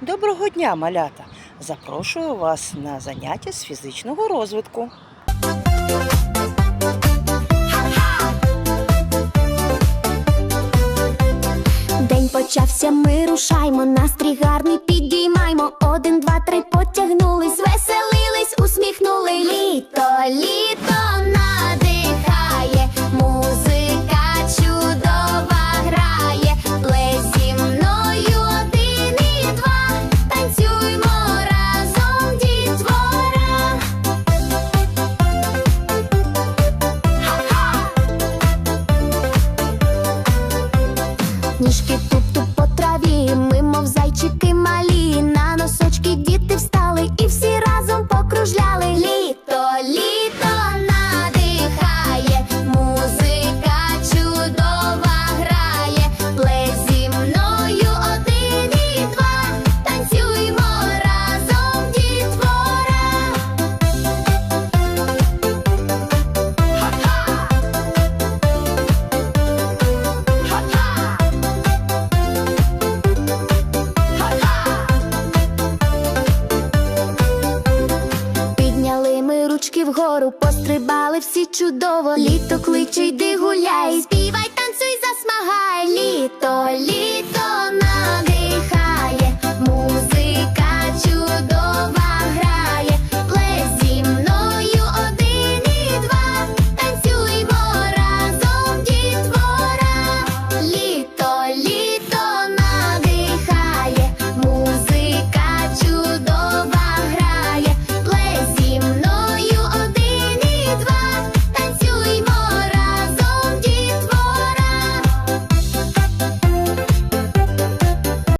Доброго дня, малята! Запрошую вас на заняття з фізичного розвитку. День почався, ми рушаймо, настрій гарний підіймаймо. Один, два, три, потягнулись, веселились, усміхнули. Літо, літо Ніжки туп-туп по траві, ми, мов зайчики малі, ручки вгору, пострибали всі чудово. Літо кличе, йди гуляй, співай, літо